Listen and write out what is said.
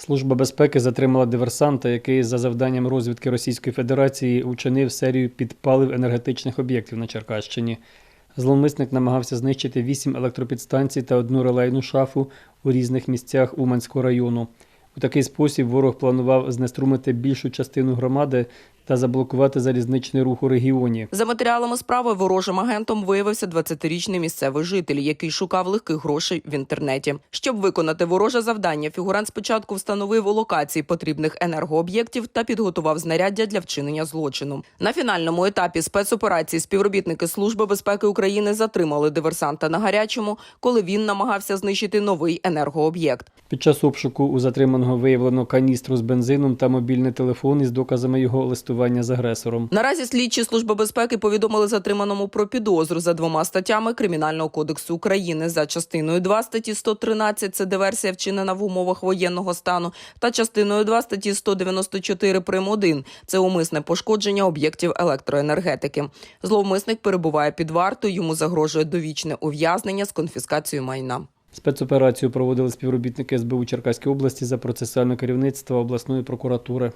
Служба безпеки затримала диверсанта, який за завданням розвідки Російської Федерації учинив серію підпалів енергетичних об'єктів на Черкащині. Зловмисник намагався знищити вісім електропідстанцій та одну релейну шафу у різних місцях Уманського району. У такий спосіб ворог планував знеструмити більшу частину громади та заблокувати залізничний рух у регіоні. За матеріалами справи ворожим агентом виявився 20-річний місцевий житель, який шукав легких грошей в інтернеті. Щоб виконати вороже завдання, фігурант спочатку встановив у локації потрібних енергооб'єктів та підготував знаряддя для вчинення злочину. На фінальному етапі спецоперації співробітники Служби безпеки України затримали диверсанта на гарячому, коли він намагався знищити новий енергооб'єкт. Під час обшуку у затриманого виявлено каністру з бензином та мобільний телефон із доказами його листування з агресором. Наразі слідчі служби безпеки повідомили затриманому про підозру за двома статтями Кримінального кодексу України за частиною 2 статті 113 – це диверсія вчинена в умовах воєнного стану, та частиною 2 статті 194 прим. 1 – це умисне пошкодження об'єктів електроенергетики. Зловмисник перебуває під вартою, йому загрожує довічне ув'язнення з конфіскацією майна. Спецоперацію проводили співробітники СБУ Черкаської області за процесуальне керівництво обласної прокуратури.